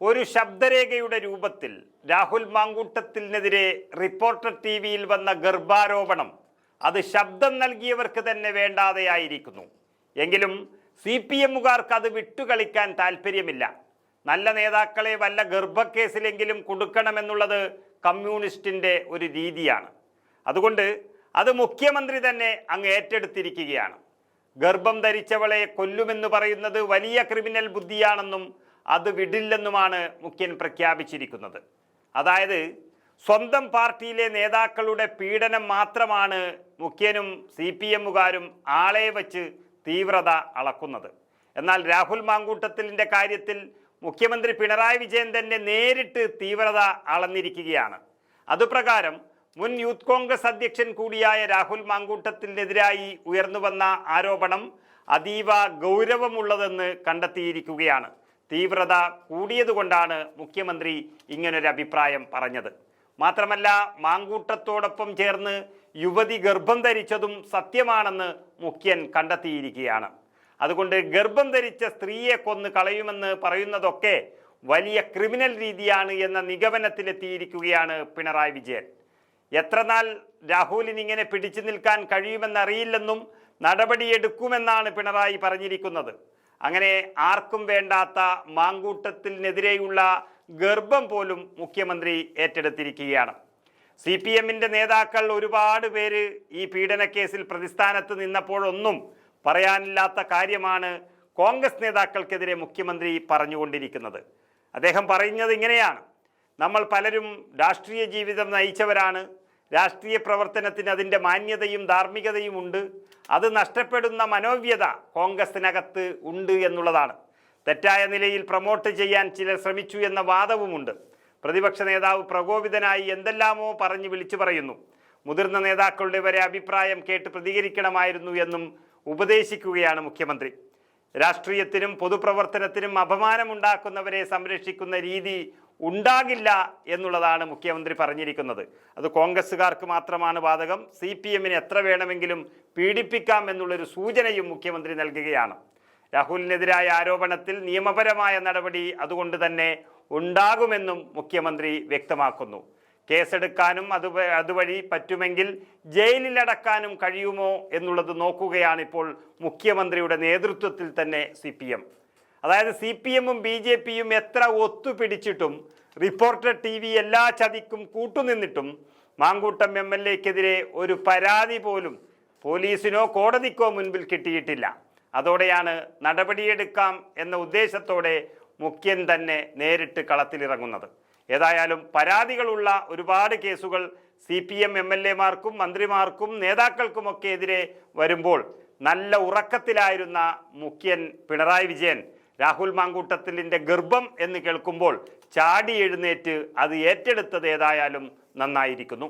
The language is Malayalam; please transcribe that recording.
ഒരു ശബ്ദരേഖയുടെ രൂപത്തിൽ രാഹുൽ മാങ്കൂട്ടത്തിനെതിരെ റിപ്പോർട്ടർ ടി വിയിൽ വന്ന ഗർഭാരോപണം അത് ശബ്ദം നൽകിയവർക്ക് തന്നെ വേണ്ടാതെയായിരിക്കുന്നു എങ്കിലും സി പി എമ്മുകാർക്ക് അത് വിട്ടുകളിക്കാൻ താല്പര്യമില്ല നല്ല നേതാക്കളെ വല്ല ഗർഭക്കേസിലെങ്കിലും കൊടുക്കണമെന്നുള്ളത് കമ്മ്യൂണിസ്റ്റിന്റെ ഒരു രീതിയാണ്. അതുകൊണ്ട് അത് മുഖ്യമന്ത്രി തന്നെ അങ്ങ് ഏറ്റെടുത്തിരിക്കുകയാണ്. ഗർഭം ധരിച്ചവളെ കൊല്ലുമെന്ന് പറയുന്നത് വലിയ ക്രിമിനൽ ബുദ്ധിയാണെന്നും അത് വിടില്ലെന്നുമാണ് മുഖ്യൻ പ്രഖ്യാപിച്ചിരിക്കുന്നത്. അതായത് സ്വന്തം പാർട്ടിയിലെ നേതാക്കളുടെ പീഡനം മാത്രമാണ് മുഖ്യനും സി പി എമ്മുകാരും ആളെ വച്ച് തീവ്രത അളക്കുന്നത്. എന്നാൽ രാഹുൽ മാങ്കൂട്ടത്തിലിന്റെ കാര്യത്തിൽ മുഖ്യമന്ത്രി പിണറായി വിജയൻ തന്നെ നേരിട്ട് തീവ്രത അളന്നിരിക്കുകയാണ്. അതുപ്രകാരം മുൻ യൂത്ത് കോൺഗ്രസ് അധ്യക്ഷൻ കൂടിയായ രാഹുൽ മാങ്കൂട്ടത്തിനെതിരായി ഉയർന്നുവന്ന ആരോപണം അതീവ ഗൗരവമുള്ളതെന്ന് കണ്ടെത്തിയിരിക്കുകയാണ്. തീവ്രത കൂടിയതുകൊണ്ടാണ് മുഖ്യമന്ത്രി ഇങ്ങനൊരു അഭിപ്രായം പറഞ്ഞത്. മാത്രമല്ല മാങ്കൂട്ടത്തോടൊപ്പം ചേർന്ന് യുവതി ഗർഭം ധരിച്ചതും സത്യമാണെന്ന് മുഖ്യൻ കണ്ടെത്തിയിരിക്കുകയാണ്. അതുകൊണ്ട് ഗർഭം ധരിച്ച സ്ത്രീയെ കൊന്ന് കളയുമെന്ന് പറയുന്നതൊക്കെ വലിയ ക്രിമിനൽ രീതിയാണ് എന്ന നിഗമനത്തിലെത്തിയിരിക്കുകയാണ് പിണറായി വിജയൻ. എത്രനാൾ രാഹുലിന് ഇങ്ങനെ പിടിച്ചു നിൽക്കാൻ കഴിയുമെന്നറിയില്ലെന്നും നടപടിയെടുക്കുമെന്നാണ് പിണറായി പറഞ്ഞിരിക്കുന്നത്. അങ്ങനെ ആർക്കും വേണ്ടാത്ത മാങ്കൂട്ടത്തിനെതിരെയുള്ള ഗർഭം പോലും മുഖ്യമന്ത്രി ഏറ്റെടുത്തിരിക്കുകയാണ്. സി പി എമ്മിന്റെ നേതാക്കൾ ഒരുപാട് പേര് ഈ പീഡനക്കേസിൽ പ്രതിസ്ഥാനത്ത് നിന്നപ്പോഴൊന്നും പറയാനില്ലാത്ത കാര്യമാണ് കോൺഗ്രസ് നേതാക്കൾക്കെതിരെ മുഖ്യമന്ത്രി പറഞ്ഞുകൊണ്ടിരിക്കുന്നത്. അദ്ദേഹം പറയുന്നത് ഇങ്ങനെയാണ്. നമ്മൾ പലരും രാഷ്ട്രീയ ജീവിതം നയിച്ചവരാണ്. രാഷ്ട്രീയ പ്രവർത്തനത്തിന് അതിന്റെ മാന്യതയും ധാർമ്മികതയും ഉണ്ട്. അത് നഷ്ടപ്പെടുന്ന മനോവ്യത കോൺഗ്രസിനകത്ത് ഉണ്ട് എന്നുള്ളതാണ്. തെറ്റായ നിലയിൽ പ്രൊമോട്ട് ചെയ്യാൻ ചിലർ ശ്രമിച്ചു എന്ന വാദവുമുണ്ട്. പ്രതിപക്ഷ നേതാവ് പ്രകോപിതനായി എന്തെല്ലാമോ പറഞ്ഞ് വിളിച്ചു പറയുന്നു. മുതിർന്ന നേതാക്കളുടെ വരെ അഭിപ്രായം കേട്ട് പ്രതികരിക്കണമായിരുന്നു എന്നും ഉപദേശിക്കുകയാണ് മുഖ്യമന്ത്രി. രാഷ്ട്രീയത്തിനും പൊതുപ്രവർത്തനത്തിനും അപമാനമുണ്ടാക്കുന്നവരെ സംരക്ഷിക്കുന്ന രീതി ഉണ്ടാകില്ല എന്നുള്ളതാണ് മുഖ്യമന്ത്രി പറഞ്ഞിരിക്കുന്നത്. അത് കോൺഗ്രസ്സുകാർക്ക് മാത്രമാണ് ബാധകം. സി പി എമ്മിന് എത്ര വേണമെങ്കിലും പീഡിപ്പിക്കാം എന്നുള്ളൊരു സൂചനയും മുഖ്യമന്ത്രി നൽകുകയാണ്. രാഹുലിനെതിരായ ആരോപണത്തിൽ നിയമപരമായ നടപടി അതുകൊണ്ട് തന്നെ ഉണ്ടാകുമെന്നും മുഖ്യമന്ത്രി വ്യക്തമാക്കുന്നു. കേസെടുക്കാനും അത് അതുവഴി പറ്റുമെങ്കിൽ ജയിലിലടക്കാനും കഴിയുമോ എന്നുള്ളത് നോക്കുകയാണിപ്പോൾ മുഖ്യമന്ത്രിയുടെ നേതൃത്വത്തിൽ തന്നെ സി അതായത് സി പി എമ്മും ബി ജെ പിയും എത്ര ഒത്തുപിടിച്ചിട്ടും റിപ്പോർട്ടർ ടി വി എല്ലാ ചതിക്കും കൂട്ടുനിന്നിട്ടും മാങ്കൂട്ടം എം എൽ എക്കെതിരെ ഒരു പരാതി പോലും പോലീസിനോ കോടതിക്കോ മുൻപിൽ കിട്ടിയിട്ടില്ല. അതോടെയാണ് നടപടിയെടുക്കാം എന്ന ഉദ്ദേശത്തോടെ മുഖ്യൻ തന്നെ നേരിട്ട് കളത്തിലിറങ്ങുന്നത്. ഏതായാലും പരാതികളുള്ള ഒരുപാട് കേസുകൾ C P M M L എമാർക്കും മന്ത്രിമാർക്കും നേതാക്കൾക്കുമൊക്കെ എതിരെ വരുമ്പോൾ നല്ല ഉറക്കത്തിലായിരുന്ന മുഖ്യൻ പിണറായി വിജയൻ രാഹുൽ മാങ്കൂട്ടത്തിലിന്റെ ഗർഭം എന്ന് കേൾക്കുമ്പോൾ ചാടി എഴുന്നേറ്റ് അത് ഏറ്റെടുത്തത് ഏതായാലും നന്നായിരിക്കുന്നു.